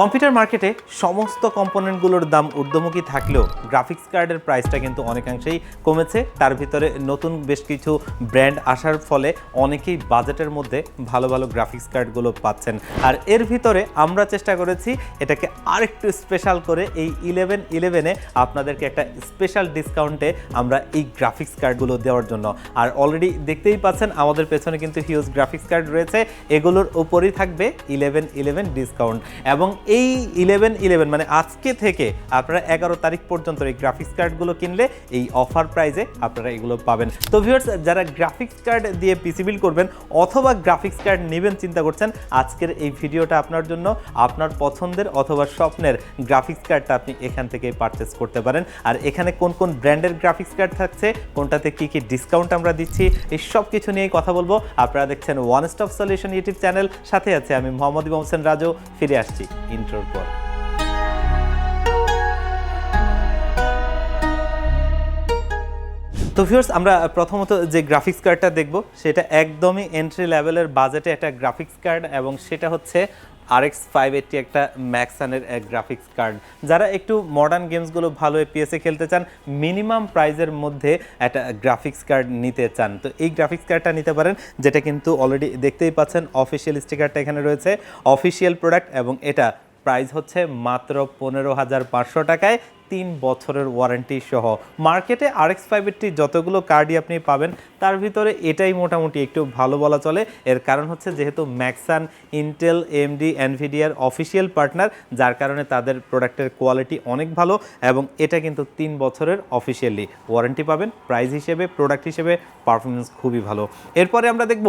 Computer মার্কেটে সমস্ত কম্পোনেন্টগুলোর দাম ঊর্ধ্বমুখী থাকলেও গ্রাফিক্স কার্ডের প্রাইসটা কিন্তু অনেকাংশেই কমেছে। তার ভিতরে নতুন বেশ কিছু ব্র্যান্ড আসার ফলে অনেকেই বাজেটের মধ্যে ভালো ভালো গ্রাফিক্স কার্ডগুলো পাচ্ছেন। আর এর ভিতরে আমরা চেষ্টা করেছি এটাকে আরেকটু স্পেশাল করে এই ইলেভেন ইলেভেনে আপনাদেরকে একটা স্পেশাল ডিসকাউন্টে আমরা এই গ্রাফিক্স কার্ডগুলো দেওয়ার জন্য। আর অলরেডি দেখতেই পাচ্ছেন আমাদের পেছনে কিন্তু হিউজ গ্রাফিক্স কার্ড রয়েছে। এগুলোর উপরই থাকবে ইলেভেন ইলেভেন ডিসকাউন্ট এবং এই ইলেভেন ইলেভেন মানে আজকে থেকে আপনারা এগারো তারিখ পর্যন্ত এই গ্রাফিক্স কার্ডগুলো কিনলে এই অফার প্রাইজে আপনারা এগুলো পাবেন। তো ভিউয়ার্স যারা গ্রাফিক্স কার্ড দিয়ে পিসি বিল করবেন অথবা গ্রাফিক্স কার্ড নেবেন চিন্তা করছেন, আজকের এই ভিডিওটা আপনার জন্য, আপনার পছন্দের অথবা স্বপ্নের গ্রাফিক্স কার্ডটা আপনি এখান থেকে পারচেস করতে পারেন। আর এখানে কোন কোন ব্র্যান্ডের গ্রাফিক্স কার্ড থাকছে, কোনটাতে কি কি ডিসকাউন্ট আমরা দিচ্ছি, এই সব কিছু নিয়েই কথা বলব। আপনারা দেখছেন one stop solution YouTube channel সাথে আছে আমি মোহাম্মদ ইমাম হোসেন রাজু, ফিরে আসছি। ইন্ট্রোর পর। তো ভিউয়ার্স আমরা প্রথমত যে গ্রাফিক্স কার্ডটা দেখব, সেটা একদমই এন্ট্রি লেভেলের বাজেটে একটা গ্রাফিক্স কার্ড এবং সেটা হচ্ছে আরএক্স ফাইভ এইটটি একটা ম্যাক্সানের গ্রাফিক্স কার্ড যারা একটু মডার্ন গেমসগুলো ভালো এপিএসে খেলতে চান মিনিমাম প্রাইজের মধ্যে একটা গ্রাফিক্স কার্ড নিতে চান। তো এই গ্রাফিক্স কার্ডটা নিতে পারেন, যেটা কিন্তু অলরেডি দেখতেই পাচ্ছেন অফিসিয়াল স্টিকারটা এখানে রয়েছে অফিসিয়াল প্রোডাক্ট এবং এটা প্রাইস হচ্ছে মাত্র পনেরো হাজার পাঁচশো টাকায়। তিন বছরের ওয়ারেন্টি সহ। মার্কেটে আরএক্স ফাইভেরটি যতগুলো কার্ডই আপনি পাবেন, তার ভিতরে এটাই মোটামুটি একটু ভালো বলা চলে। এর কারণ হচ্ছে যেহেতু ম্যাক্সান ইন্টেল এমডি এনভিডিয়ার অফিসিয়াল পার্টনার যার কারণে তাদের প্রোডাক্টের কোয়ালিটি অনেক ভালো এবং এটা কিন্তু তিন বছরের অফিসিয়ালি ওয়ারেন্টি পাবেন। প্রাইস হিসেবে প্রোডাক্ট হিসেবে পারফরমেন্স খুবই ভালো। এরপরে আমরা দেখব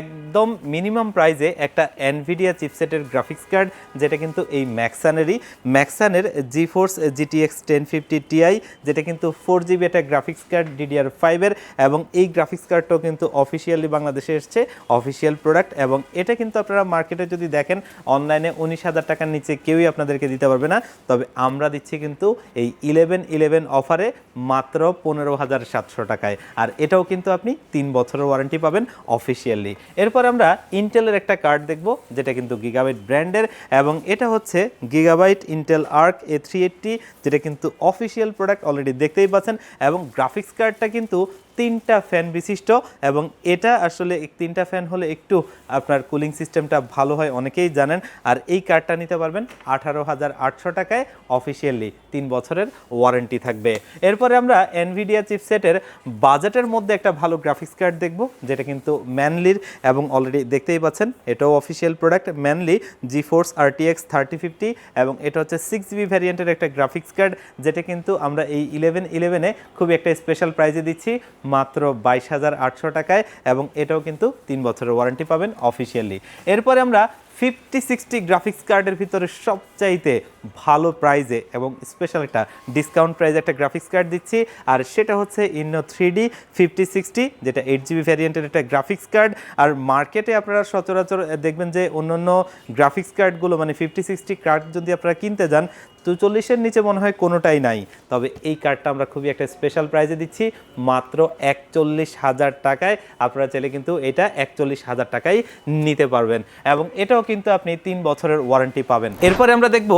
একদম মিনিমাম প্রাইজে একটা এনভিডিয়া চিপসেটের গ্রাফিক্স কার্ড যেটা কিন্তু এই ম্যাক্সানেরই ম্যাক্সানের GeForce GTX ten fifty Ti যেটা কিন্তু ফোর জিবি একটা গ্রাফিক্স কার্ড ডিডিআর ফাইভের এবং এই গ্রাফিক্স কার্ডটাও কিন্তু অফিসিয়ালি বাংলাদেশে এসছে অফিসিয়াল প্রোডাক্ট এবং এটা কিন্তু আপনারা মার্কেটে যদি দেখেন অনলাইনে উনিশ হাজার টাকার নিচে কেউই আপনাদেরকে দিতে পারবে না। তবে আমরা দিচ্ছি কিন্তু এই ইলেভেন ইলেভেন অফারে মাত্র পনেরো হাজার সাতশো টাকায়, আর এটাও কিন্তু আপনি তিন বছরের ওয়ারেন্টি পাবেন অফিসিয়ালি এরপর আমরা ইন্টেলের একটা কার্ড দেখব, যেটা কিন্তু গিগাবাইট ব্র্যান্ডের এবং এটা হচ্ছে Gigabyte Intel Arc A three eighty যেটা কিন্তু অফিসিয়াল প্রোডাক্ট অলরেডি দেখতেই পাচ্ছেন এবং গ্রাফিক্স কার্ডটা কিন্তু তিনটা ফ্যান বিশিষ্ট এবং এটা আসলে তিনটা ফ্যান হলে একটু আপনার কুলিং সিস্টেমটা ভালো হয়, অনেকেই জানেন। আর এই কার্ডটা নিতে পারবেন আঠারো হাজার আটশো টাকায় অফিসিয়ালি তিন বছরের ওয়ারেন্টি থাকবে। এরপরে আমরা এনভিডিয়া চিপসেটের বাজেটের মধ্যে একটা ভালো গ্রাফিক্স কার্ড দেখব, যেটা কিন্তু ম্যানলির এবং অলরেডি দেখতেই পাচ্ছেন, এটাও official product Manli GeForce আর আরটিএক্স থার্টি ফিফটি এবং এটা হচ্ছে সিক্স জিবি ভ্যারিয়েন্টের একটা গ্রাফিক্স কার্ড যেটা কিন্তু আমরা এই ইলেভেন ইলেভেনে খুবই একটা স্পেশাল প্রাইজে দিচ্ছি। মাত্র বাইশ হাজার আটশো টাকায় এবং এটাও কিন্তু তিন বছরের ওয়ারেন্টি পাবেন অফিসিয়ালি এরপরে আমরা ফিফটি সিক্সটি গ্রাফিক্স কার্ডের ভিতরে সবচাইতে ভালো প্রাইজে এবং স্পেশাল একটা ডিসকাউন্ট প্রাইজে একটা গ্রাফিক্স কার্ড দিচ্ছি, আর সেটা হচ্ছে Inno3D fifty sixty যেটা এইট জিবি ভ্যারিয়েন্টের একটা গ্রাফিক্স কার্ড আর মার্কেটে আপনারা সচরাচর দেখবেন যে অন্য অন্য গ্রাফিক্স কার্ডগুলো মানে ফিফটি সিক্সটি কার্ড যদি আপনারা কিনতে যান তো চল্লিশের নিচে মনে হয় কোনোটাই নাই। তবে এই কার্ডটা আমরা খুবই একটা স্পেশাল প্রাইজে দিচ্ছি, মাত্র একচল্লিশ হাজার টাকায়। আপনারা চাইলে কিন্তু এটা একচল্লিশ হাজার টাকায় নিতে পারবেন। এবং এটাও কিন্তু আপনি তিন বছরের ওয়ারেন্টি পাবেন। এরপরে আমরা দেখব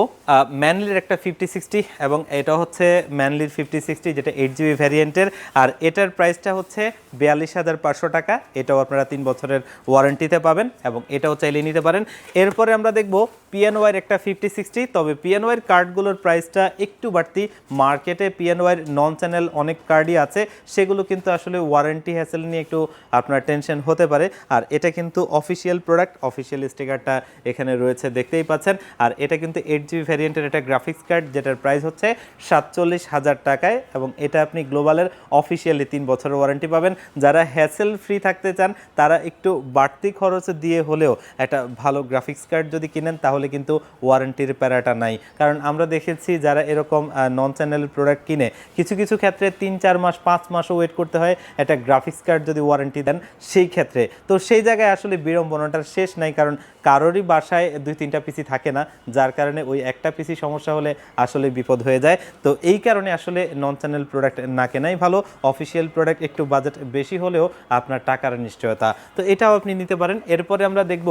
ম্যানলির একটা ফিফটি সিক্সটি এবং এটা হচ্ছে ম্যানলির ফিফটি সিক্সটি যেটা এইট জিবি ভ্যারিয়েন্টের আর এটার প্রাইসটা হচ্ছে বিয়াল্লিশ হাজার পাঁচশো টাকা। এটাও আপনারা তিন বছরের ওয়ারেন্টিতে পাবেন এবং এটাও চাইলে নিতে পারেন। এরপরে আমরা দেখব পিএনওয়াইয়ের একটা ফিফটি সিক্সটি তবে পিএনওয়াইয়ের কার্ডগুলোর প্রাইসটা একটু বাড়তি। মার্কেটে পিএনওয়াইয়ের নন চ্যানেল অনেক কার্ডই আছে, সেগুলো কিন্তু আসলে ওয়ারেন্টি হ্যাসেল নিয়ে একটু আপনার টেনশন হতে পারে। আর এটা কিন্তু অফিসিয়াল প্রোডাক্ট অফিসিয়াল স্টিকারটা এখানে রয়েছে, দেখতেই পাচ্ছেন। আর এটা কিন্তু এইট জিবি ভ্যারিয়েন্টের একটা গ্রাফিক্স কার্ড যেটার প্রাইস হচ্ছে সাতচল্লিশ হাজার টাকায় এবং এটা আপনি গ্লোবালের অফিসিয়ালি তিন বছরের ওয়ারেন্টি পাবেন। যারা হ্যাসেল ফ্রি থাকতে চান, তারা একটু বাড়তি খরচ দিয়ে হলেও একটা ভালো গ্রাফিক্স কার্ড যদি কিনেন, তাহলে কিন্তু ওয়ারেন্টির প্যারাটা নাই। কারণ আমরা দেখেছি যারা এরকম নন চ্যানেল প্রোডাক্ট কিনে। কিছু কিছু ক্ষেত্রে তিন, চার মাস, পাঁচ মাসও ওয়েট করতে হয়। একটা গ্রাফিক্স কার্ড যদি ওয়ারেন্টি দেন, সেই ক্ষেত্রে। তো সেই জায়গায় আসলে বিড়ম্বনাটার শেষ নাই, কারণ কারোরই বাসায় দুই, তিনটা পিসি থাকে না, যার কারণে ওই একটা পিসি সমস্যা হলে আসলে বিপদ হয়ে যায়। তো এই কারণে আসলে নন চ্যানেল প্রোডাক্ট না কেনাই ভালো। অফিসিয়াল প্রোডাক্ট একটু বাজেট বেশি হলেও আপনার টাকার নিশ্চয়তা। তো এটাও আপনি নিতে পারেন। এরপরে আমরা দেখব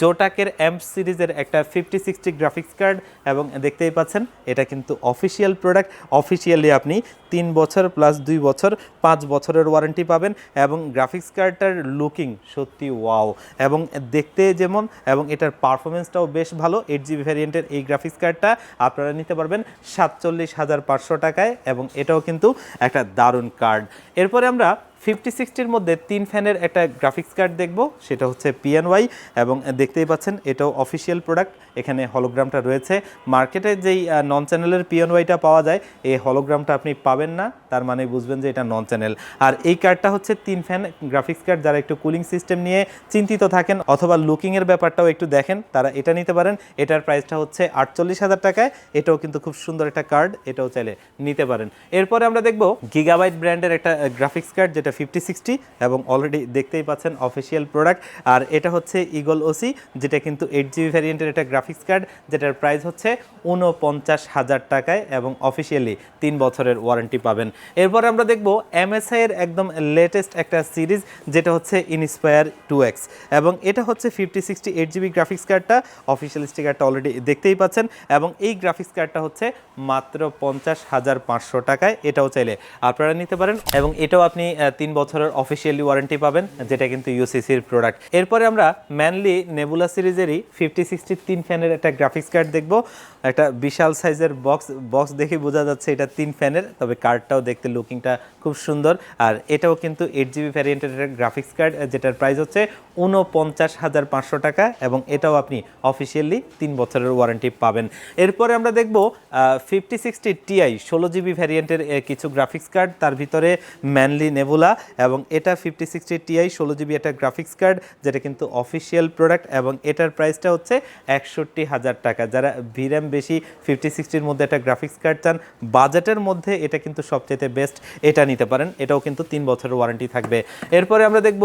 জোটাকের এম সিরিজের একটা ফিফটি সিক্সটি গ্রাফিক্স কার্ড এবং দেখতেই পাচ্ছেন এটা কিন্তু অফিসিয়াল প্রোডাক্ট অফিসিয়ালি আপনি তিন বছর প্লাস দুই বছর, পাঁচ বছরের ওয়ারেন্টি পাবেন এবং গ্রাফিক্স কার্ডটার লুকিং সত্যি ওয়াও এবং দেখতে যেমন, এবং এটার পারফরমেন্সটাও বেশ ভালো। এইট জিবি ভ্যারিয়েন্টের এই গ্রাফিক্স কার্ডটা আপনারা নিতে পারবেন সাতচল্লিশ হাজার পাঁচশো টাকায় এবং এটাও কিন্তু একটা দারুণ কার্ড এরপরে আমরা ফিফটি সিক্সটির মধ্যে তিন ফ্যানের একটা গ্রাফিক্স কার্ড দেখব, সেটা হচ্ছে পিএনওয়াই এবং দেখতেই পাচ্ছেন এটাও অফিসিয়াল প্রোডাক্ট এখানে হলোগ্রামটা রয়েছে। মার্কেটে যেই নন চ্যানেলের পিএনওয়াইটা পাওয়া যায়, এই হলোগ্রামটা আপনি পাবেন না, তার মানে বুঝবেন যে এটা নন চ্যানেল আর এই কার্ডটা হচ্ছে তিন ফ্যান গ্রাফিক্স কার্ড যারা একটু কুলিং সিস্টেম নিয়ে চিন্তিত থাকেন অথবা লুকিংয়ের ব্যাপারটাও একটু দেখেন, তারা এটা নিতে পারেন। এটার প্রাইসটা হচ্ছে আটচল্লিশ হাজার টাকায়, এটাও কিন্তু খুব সুন্দর একটা কার্ড এটাও চাইলে নিতে পারেন। এরপরে আমরা দেখব গিগাবাইট ব্র্যান্ডের একটা গ্রাফিক্স কার্ড যেটা ফিফটি সিক্সটি এবং অলরেডি দেখতেই পাচ্ছেন অফিসিয়াল প্রোডাক্ট আর এটা হচ্ছে ইগল ওসি যেটা কিন্তু এইট জিবি ভ্যারিয়েন্টের একটা গ্রাফিক্স কার্ড যেটার প্রাইস হচ্ছে উনপঞ্চাশ হাজার টাকায় এবং অফিসিয়ালি তিন বছরের ওয়ারেন্টি পাবেন। এরপর আমরা দেখব এমএসআই এর একদম লেটেস্ট একটা সিরিজ যেটা হচ্ছে ইনস্পায়ার টু এক্স এবং এটা হচ্ছে fifty sixty eight GB graphics কার্ডটা অফিসিয়াল স্টিকারটা অলরেডি দেখতেই পাচ্ছেন। এবং এই গ্রাফিক্স কার্ডটা হচ্ছে মাত্র পঞ্চাশ হাজার পাঁচশো টাকায়, এটাও চাইলে আপনারা নিতে পারেন। এবং এটাও আপনি তিন বছরের অফিসিয়ালি ওয়ারেন্টি পাবেন, যেটা কিন্তু ইউসিসির প্রোডাক্ট এরপরে আমরা ম্যানলি নেবুলা সিরিজেরই ফিফটি সিক্সটি তিন ফ্যানের একটা গ্রাফিক্স কার্ড দেখব। একটা বিশাল সাইজের বক্স বক্স দেখে বোঝা যাচ্ছে এটা তিন ফ্যানের, তবে কার্ডটাও দেখতে লুকিংটা খুব সুন্দর। আর এটাও কিন্তু এইট জিবি ভ্যারিয়েন্টের গ্রাফিক্স কার্ড যেটার প্রাইস হচ্ছে উনপঞ্চাশ হাজার পাঁচশো টাকা, এবং এটাও আপনি অফিসিয়ালি তিন বছরের ওয়ারেন্টি পাবেন। এরপরে আমরা দেখব ফিফটি সিক্সটি টিআই ষোলো জিবি ভ্যারিয়েন্টের কিছু গ্রাফিক্স কার্ড তার ভিতরে ম্যানলি নেবুলা এবং এটা ফিফটি সিক্সটি টিআই ষোলো জিবি একটা গ্রাফিক্স কার্ড যেটা কিন্তু অফিসিয়াল প্রোডাক্ট এবং এটার প্রাইসটা হচ্ছে একষট্টি হাজার টাকা। যারা ভিরাম বেশি ফিফটি সিক্সটির মধ্যে একটা গ্রাফিক্স কার্ড চান বাজেটের মধ্যে এটা কিন্তু সবচেয়ে বেস্ট এটা নিতে পারেন। এটাও কিন্তু তিন বছরের ওয়ারেন্টি থাকবে। এরপরে আমরা দেখব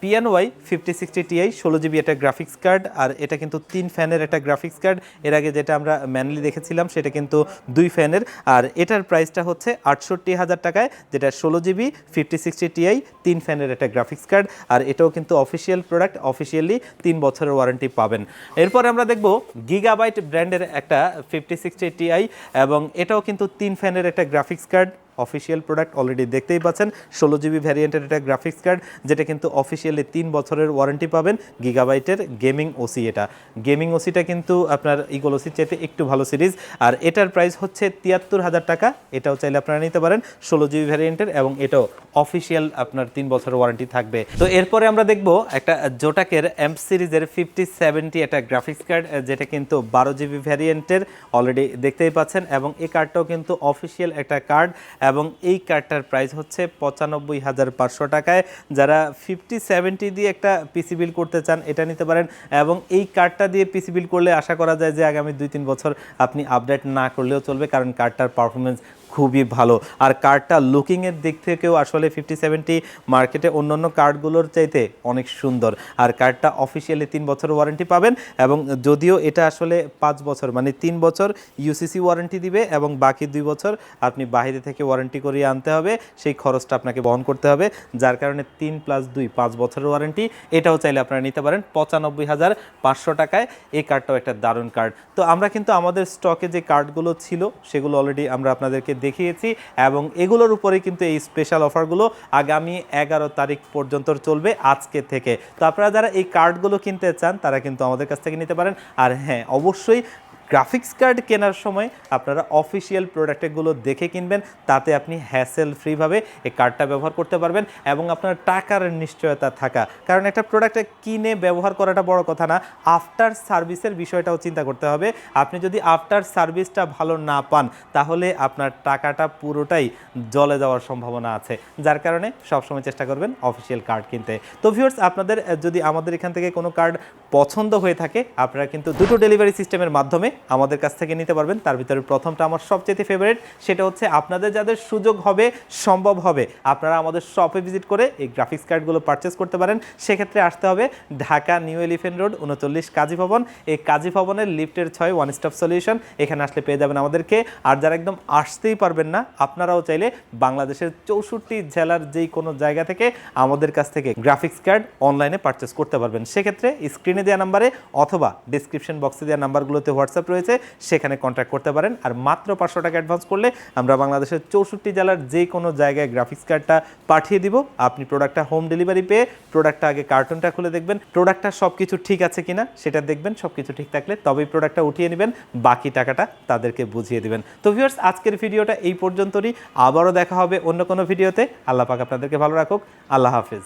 পিএনওয়াই ফিফটি সিক্সটি টিআই ষোলো জিবি একটা গ্রাফিক্স কার্ড আর এটা কিন্তু তিন ফ্যানের একটা গ্রাফিক্স কার্ড এর আগে যেটা আমরা ম্যানলি দেখেছিলাম, সেটা কিন্তু দুই ফ্যানের আর এটার প্রাইসটা হচ্ছে আটষট্টি হাজার টাকায়, যেটা ষোলো জিবি ফিফটি সিক্সটি টিআই তিন ফ্যানের একটা গ্রাফিক্স কার্ড আর এটাও কিন্তু অফিসিয়াল প্রোডাক্ট অফিসিয়ালি তিন বছরের ওয়ারেন্টি পাবেন। এরপর আমরা দেখব গিগাবাইট ব্র্যান্ডের একটা ফিফটি সিক্সটি টিআই এবং এটাও কিন্তু তিন ফ্যানের একটা graphics card official product already দেখতেই পাচ্ছেন। ষোলো জিবি ভ্যারিয়েন্টের একটা গ্রাফিক্স কার্ড, যেটা কিন্তু অফিসিয়ালি তিন বছরের ওয়ারেন্টি পাবেন গিগাবাইটের গেমিং ওসি এটা। গেমিং ওসিটা কিন্তু আপনার ইগল ওসির চাইতে একটু ভালো সিরিজ। আর এটার প্রাইস হচ্ছে তিয়াত্তর হাজার টাকা। এটাও চাইলে আপনারা নিতে পারেন ষোলো জিবি ভ্যারিয়েন্টের এবং এটাও অফিসিয়াল আপনার তিন বছরের ওয়ারেন্টি থাকবে। তো এরপরে আমরা দেখব একটা জোটাকের এম সিরিজের ফিফটি সেভেন্টি একটা গ্রাফিক্স কার্ড, যেটা কিন্তু বারো জিবি ভ্যারিয়েন্টের অলরেডি দেখতেই পাচ্ছেন এবং এই কার্ডটাও কিন্তু অফিসিয়াল একটা কার্ড এবং এই কার্ডটার প্রাইস হচ্ছে পঁচানব্বই হাজার পাঁচশো টাকায়। যারা ফিফটি সেভেন্টি দিয়ে একটা পিসি বিল করতে চান, এটা নিতে পারেন এবং এই কার্ডটা দিয়ে পিসি বিল করলে আশা করা যায় যে আগামী দুই তিন বছর আপনি আপডেট না করলেও চলবে, কারণ কার্ডটার পারফরমেন্স খুবই ভালো। আর কার্ডটা লুকিংয়ের দিক থেকেও আসলে ফিফটি সেভেন্টি মার্কেটে অন্যান্য কার্ডগুলোর চাইতে অনেক সুন্দর। আর কার্ডটা অফিসিয়ালি তিন বছর ওয়ারেন্টি পাবেন এবং যদিও এটা আসলে পাঁচ বছর মানে তিন বছর ইউসিসি ওয়ারেন্টি দিবে এবং বাকি দুই বছর আপনি বাইরে থেকে ওয়ারেন্টি করিয়ে আনতে হবে, সেই খরচটা আপনাকে বহন করতে হবে, যার কারণে তিন প্লাস দুই পাঁচ বছরের ওয়ারেন্টি এটাও চাইলে আপনারা নিতে পারেন পঁচানব্বই হাজার পাঁচশো টাকায়। এই কার্ডটাও একটা দারুণ কার্ড তো আমরা কিন্তু আমাদের স্টকে যে কার্ডগুলো ছিল, সেগুলো অলরেডি আমরা আপনাদেরকে দেখিয়েছি এবং এগুলোর উপরে কিন্তু এই স্পেশাল অফারগুলো আগামী এগারো তারিখ পর্যন্ত চলবে আজকে থেকে। তো আপনারা যারা এই কার্ডগুলো কিনতে চান, তারা কিন্তু আমাদের কাছ থেকে নিতে পারেন। আর হ্যাঁ অবশ্যই গ্রাফিক্স কার্ড কেনার সময় আপনারা অফিসিয়াল প্রোডাক্টগুলো দেখে কিনবেন, তাতে আপনি হ্যাসেল ফ্রিভাবে এই কার্ডটা ব্যবহার করতে পারবেন এবং আপনার টাকার নিশ্চয়তা থাকা। কারণ একটা প্রোডাক্টে কিনে ব্যবহার করাটা বড় কথা না আফটার সার্ভিসের বিষয়টাও চিন্তা করতে হবে। আপনি যদি আফটার সার্ভিসটা ভালো না পান, তাহলে আপনার টাকাটা পুরোটাই জলে যাওয়ার সম্ভাবনা আছে। যার কারণে সবসময় চেষ্টা করবেন অফিসিয়াল কার্ড কিনতে। তো ভিউয়ার্স আপনাদের যদি আমাদের এখান থেকে কোনো কার্ড পছন্দ হয়ে থাকে, আপনারা কিন্তু দুটো ডেলিভারি সিস্টেমের মাধ্যমে আমাদের কাছ থেকে নিতে পারবেন। তার ভিতরে প্রথমটা আমার সবচেয়ে ফেভারিট সেটা হচ্ছে আপনাদের যাদের সুযোগ হবে, সম্ভব হবে, আপনারা আমাদের শপে ভিজিট করে এই গ্রাফিক্স কার্ডগুলো পারচেস করতে পারেন। সেক্ষেত্রে আসতে হবে ঢাকা নিউ এলিফেন্ট রোড উনচল্লিশ কাজী ভবন। এই কাজী ভবনের লিফটের ছয় ওয়ান স্টপ সলিউশন এখানে আসলে পেয়ে যাবেন আমাদেরকে। আর যারা একদম আসতেই পারবেন না, আপনারাও চাইলে বাংলাদেশের চৌষট্টি জেলার যেই কোনো জায়গা থেকে আমাদের কাছ থেকে গ্রাফিক্স কার্ড অনলাইনে পারচেস করতে পারবেন। সেক্ষেত্রে স্ক্রিনে দেওয়া নাম্বারে অথবা ডিসক্রিপশন বক্সে দেওয়া নাম্বারগুলোতে হোয়াটসঅ্যাপ রয়েছে, সেখানে কন্ট্যাক্ট করতে পারেন। আর মাত্র পাঁচশো টাকা অ্যাডভান্স করলে আমরা বাংলাদেশের চৌষট্টি জেলার যে কোনো জায়গায় গ্রাফিক্স কার্ডটা পাঠিয়ে দিব। আপনি প্রোডাক্টটা হোম ডেলিভারি পেয়ে প্রোডাক্টটা আগে কার্টুনটা খুলে দেখবেন। প্রোডাক্টটা সব কিছু ঠিক আছে কিনা সেটা দেখবেন সব কিছু ঠিক থাকলে তবেই প্রোডাক্টটা উঠিয়ে নেবেন। বাকি টাকাটা তাদেরকে বুঝিয়ে দিবেন। তো ভিউয়ার্স আজকের ভিডিওটা এই পর্যন্তই। আবারও দেখা হবে অন্য কোনো ভিডিওতে। আল্লাহ পাক আপনাদেরকে ভালো রাখুক। আল্লাহ হাফিজ।